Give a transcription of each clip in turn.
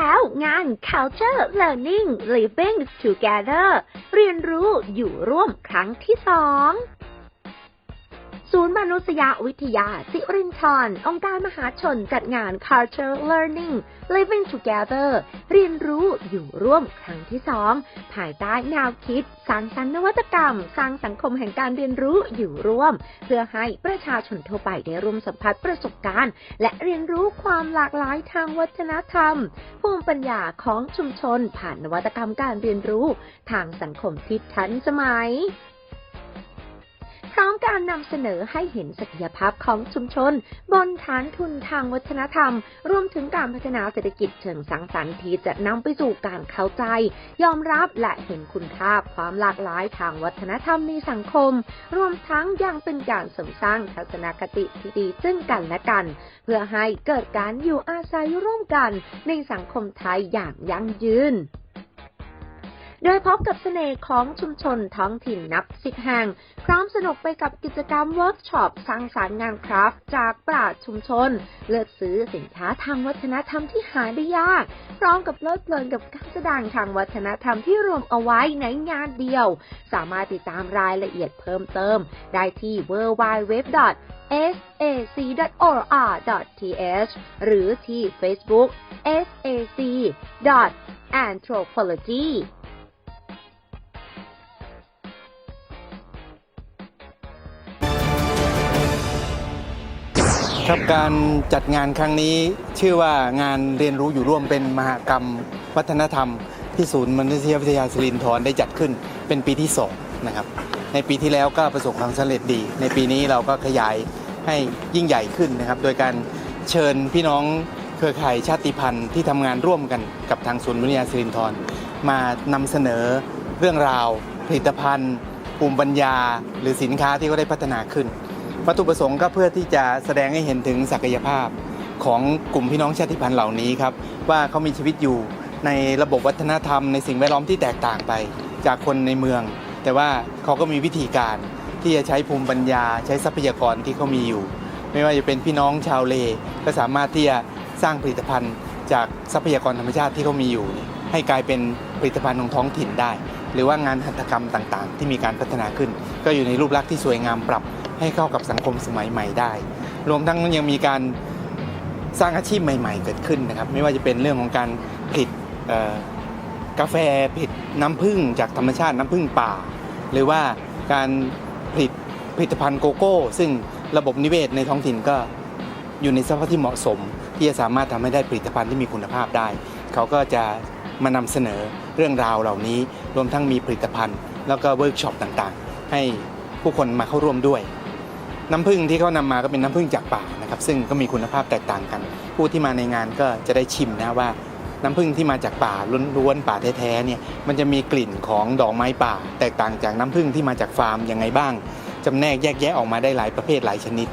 แล้วงาน Culture Learning Living Together เรียนรู้อยู่ร่วมครั้งที่สอง ศูนย์มนุษยวิทยาสิรินทรองค์การมหาชนจัดงาน Culture Learning Living Together เรียนรู้อยู่ร่วมครั้งที่สองภายใต้แนวคิด สร้างสรรค์นวัตกรรม สร้างสังคมแห่งการเรียนรู้อยู่ร่วม เพื่อให้ประชาชนทั่วไปได้ร่วมสัมผัสประสบการณ์ และเรียนรู้ความหลากหลายทางวัฒนธรรม ภูมิปัญญาของชุมชนผ่านนวัตกรรมการเรียนรู้ ทางสังคมที่ทันสมัย พร้อมการนำเสนอให้เห็นศักยภาพของชุมชน บนฐานทุนทางวัฒนธรรม รวมถึงการพัฒนาเศรษฐกิจเชิงสังสรรค์ที่จะนำไปสู่การเข้าใจ ยอมรับและเห็นคุณค่าความหลากหลายทางวัฒนธรรมในสังคม รวมทั้งยังเป็นการเสริมสร้างทัศนคติที่ดีซึ่งกันและกัน เพื่อให้เกิดการอยู่อาศัยร่วมกันในสังคมไทยอย่างยั่งยืน โดยพบกับเสน่ห์ของชุมชนท้องถิ่นนับสิบแห่ง พร้อมสนุกไปกับกิจกรรมเวิร์กช็อปสร้างสารรค์งานคราฟต์จากปราชชุมชน เลือกซื้อสินค้าทางวัฒนธรรมที่หาได้ยาก พร้อมกับเพลิดเพลินกับการแสดงทางวัฒนธรรมที่รวมเอาไว้ในงานเดียว สามารถติดตามรายละเอียดเพิ่มเติม ได้ที่ www sac.or.th หรือที่ Facebook sac.anthropology ครับการจัดงานครั้งนี้ชื่อว่างานเรียนรู้อยู่ร่วมเป็นมหกรรม วัฒนธรรม ที่ศูนย์มนุษยวิทยาสิรินธรได้จัดขึ้นเป็นปีที่สองนะครับในปีที่แล้วก็ประสบความสำเร็จดี ในปีนี้เราก็ขยายให้ยิ่งใหญ่ขึ้นนะครับ โดยการเชิญพี่น้องเครือข่ายชาติพันธุ์ที่ทำงานร่วมกันกับทางศูนย์มนุษยวิทยาสิรินธรมานำเสนอเรื่องราว ผลิตภัณฑ์ภูมิปัญญา หรือสินค้าที่เขาได้พัฒนาขึ้น วัตถุประสงค์ก็เพื่อที่จะแสดงให้เห็นถึงศักยภาพของกลุ่มพี่น้องชาติพันธุ์เหล่านี้ครับว่าเขามีชีวิตอยู่ในระบบวัฒนธรรมในสิ่งแวดล้อมที่แตกต่างไป จากคนในเมือง แต่ว่าเขาก็มีวิธีการที่จะใช้ภูมิปัญญาใช้ทรัพยากรที่เขามีอยู่ ไม่ว่าจะเป็นพี่น้องชาวเล ก็สามารถที่จะสร้างผลิตภัณฑ์จากทรัพยากรธรรมชาติที่เขามีอยู่ ให้กลายเป็นผลิตภัณฑ์ของท้องถิ่นได้ หรือว่างานหัตถกรรมต่างๆ ที่มีการพัฒนาขึ้น ก็อยู่ในรูปลักษณ์ที่สวยงามปรับ ให้เข้ากับสังคมสมัยใหม่ได้ รวมทั้งยังมีการสร้างอาชีพใหม่ ๆ เกิดขึ้นนะครับ ไม่ว่าจะเป็นเรื่องของการผลิตกาแฟผลิตน้ำผึ้งจากธรรมชาติน้ำผึ้งป่า หรือว่าการผลิตผลิตภัณฑ์โกโก้ ซึ่งระบบนิเวศในท้องถิ่นก็อยู่ในสภาพที่เหมาะสม ที่จะสามารถทำให้ได้ผลิตภัณฑ์ที่มีคุณภาพได้ เขาก็จะมานำเสนอเรื่องราวเหล่านี้ รวมทั้งมีผลิตภัณฑ์ แล้วก็เวิร์กช็อปต่างๆ ให้ผู้คนมาเข้าร่วมด้วย น้ำผึ้งที่เขานำมาก็เป็นน้ำผึ้งจากป่านะครับซึ่งก็มีคุณภาพแตกต่างกัน ผู้ที่มาในงานก็จะได้ชิมนะว่า น้ำผึ้งที่มาจากป่าล้วนๆป่าแท้ๆเนี่ยมันจะมีกลิ่นของดอกไม้ป่า แตกต่างจากน้ำผึ้งที่มาจากฟาร์มยังไงบ้างจำแนกแยกแยะออกมาได้หลายประเภทหลายชนิด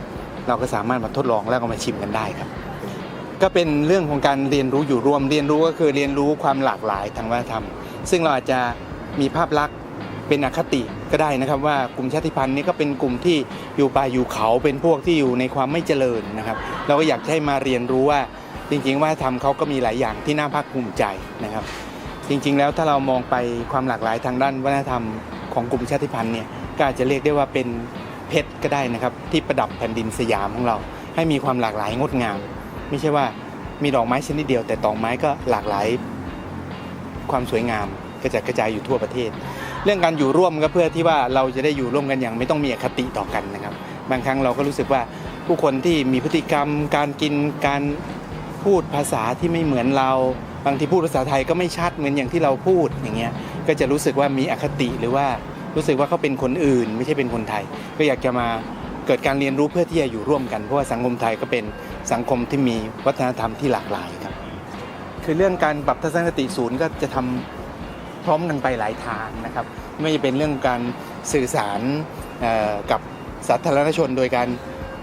เราก็สามารถมาทดลองแล้วก็มาชิมกันได้ครับ ก็เป็นเรื่องของการเรียนรู้อยู่ร่วมเรียนรู้ก็คือเรียนรู้ความหลากหลายทางวัฒนธรรม ซึ่งเราอาจจะมีภาพลักษณ์ เป็นอคติก็ได้นะครับว่ากลุ่มชาติพันธุ์นี้ก็เป็นกลุ่มที่อยู่ป่าอยู่เขาเป็นพวกที่อยู่ในความไม่เจริญนะครับ เราก็อยากให้มาเรียนรู้ว่าจริงๆว่าธรรมเขาก็มีหลายอย่างที่น่าภาคภูมิใจนะครับ จริงๆแล้วถ้าเรามองไปความหลากหลายทางด้านวัฒนธรรมของกลุ่มชาติพันธุ์เนี่ยก็อาจจะเรียกได้ว่าเป็นเพชรก็ได้นะครับ ที่ประดับแผ่นดินสยามของเรา ให้มีความหลากหลายงดงาม ไม่ใช่ว่ามีดอกไม้ชนิดเดียว แต่ดอกไม้ก็หลากหลายความสวยงามกระจัดกระจายอยู่ทั่วประเทศ เรื่องการอยู่ร่วมก็เพื่อที่ว่าเราจะได้อยู่ร่วมกันอย่างไม่ต้องมีอคติต่อกันนะครับ บางครั้งเราก็รู้สึกว่าผู้คนที่มีพฤติกรรม การกินการพูดภาษาที่ไม่เหมือนเรา บางทีพูดภาษาไทยก็ไม่ชัดเหมือนอย่างที่เราพูดอย่างเงี้ยก็จะรู้สึกว่ามีอคติหรือว่ารู้สึกว่าเขาเป็นคนอื่น ไม่ใช่เป็นคนไทย ก็อยากจะมาเกิดการเรียนรู้เพื่อที่จะอยู่ร่วมกันเพราะว่าสังคมไทยก็เป็นสังคมที่มีวัฒนธรรมที่หลากหลายครับ คือเรื่องการปรับทัศนคติศูนย์ก็จะทำพ ร้อมกันไปหลายทางนะครับ ไม่ว่าจะเป็นเรื่องการสื่อสารกับสาธารณชนโดยการ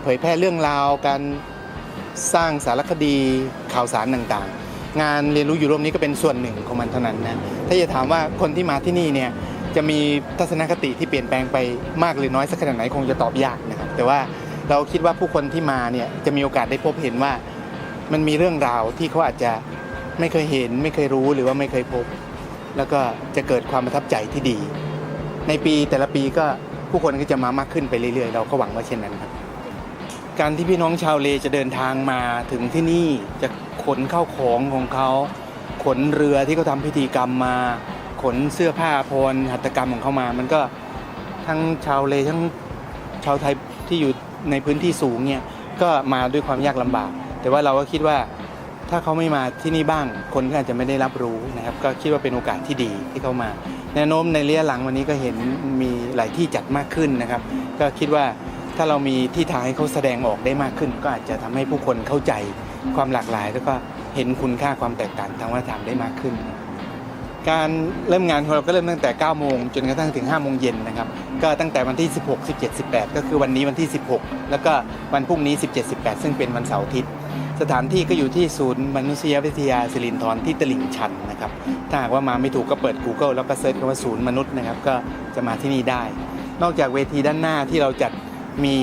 เผยแพร่เรื่องราว การสร้างสารคดีข่าวสารต่างๆ งานเรียนรู้อยู่ร่วมนี้ก็เป็นส่วนหนึ่งของมันเท่านั้นนะถ้าจะถามว่าคนที่มาที่นี่เนี่ยจะมีทัศนคติที่เปลี่ยนแปลงไปมากหรือน้อยสักขนาดไหนคงจะตอบยากนะครับ แต่ว่าเราคิดว่าผู้คนที่มาเนี่ยจะมีโอกาสได้พบเห็นว่ามันมีเรื่องราวที่เขาอาจจะไม่เคยเห็น ไม่เคยรู้หรือว่าไม่เคยพบ แล้วก็จะเกิดความประทับใจที่ดี ในปีแต่ละปีก็ผู้คนก็จะมามากขึ้นไปเรื่อยๆ เราก็หวังว่าเช่นนั้นครับ การที่พี่น้องชาวเลจะเดินทางมาถึงที่นี่จะขนเข้าของของเขา ขนเรือที่เขาทำพิธีกรรมมา ขนเสื้อผ้าพรหัตถกรรมของเขามา มันก็ทั้งชาวเลทั้งชาวไทยที่อยู่ในพื้นที่สูงเนี่ยก็มาด้วยความยากลำบาก แต่ว่าเราก็คิดว่า ถ้าเขาไม่มาที่นี่บ้าง คนก็อาจจะไม่ได้รับรู้นะครับ ก็คิดว่าเป็นโอกาสที่ดีที่เขามา แนวโน้มในระยะหลังวันนี้ก็เห็นมีหลายที่จัดมากขึ้นนะครับ ก็คิดว่าถ้าเรามีที่ทางให้เขาแสดงออกได้มากขึ้น ก็อาจจะทำให้ผู้คนเข้าใจความหลากหลาย แล้วก็เห็นคุณค่าความแตกต่างทางวัฒนธรรมได้มากขึ้น การเริ่มงานของเราก็เริ่มตั้งแต่ 9 โมงจนกระทั่งถึง 5 โมงเย็นนะครับ ก็ตั้งแต่วันที่ 16 17 18 ก็คือวันนี้วันที่ 16 แล้วก็วันพรุ่งนี้ 17 18 ซึ่งเป็นวันเสาร์อาทิตย์ สถานที่ก็อยู่ที่ศูนย์มนุษยวิทยาสิรินธรที่ตลิ่งชันนะครับ ถ้าหากว่ามาไม่ถูกก็เปิด Google แล้วก็เซิร์ชคำว่าศูนย์มนุษย์นะครับ ก็จะมาที่นี่ได้ นอกจากเวทีด้านหน้าที่เราจัดมี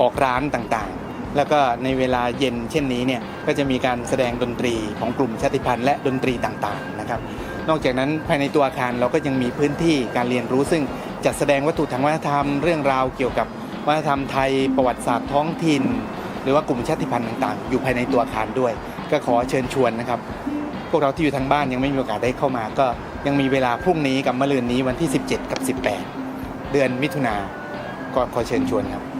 ออกร้านต่างๆ แล้วก็ในเวลาเย็นเช่นนี้เนี่ยก็จะมีการแสดงดนตรีของกลุ่มชาติพันธุ์และดนตรีต่างๆนะครับ นอกจากนั้นภายในตัวอาคารเราก็ยังมีพื้นที่การเรียนรู้ซึ่งจัดแสดงวัตถุทางวัฒนธรรมเรื่องราวเกี่ยวกับวัฒนธรรมไทย ประวัติศาสตร์ท้องถิ่น หรือว่ากลุ่มชาติพันธุ์ต่างๆ อยู่ภายในตัวอาคารด้วย ก็ขอเชิญชวนนะครับ พวกเราที่อยู่ทางบ้านยังไม่มีโอกาสได้เข้ามา ก็ยังมีเวลาพรุ่งนี้กับมะรืนนี้วันที่ 17 กับ 18 เดือนมิถุนาก็ขอเชิญชวนครับ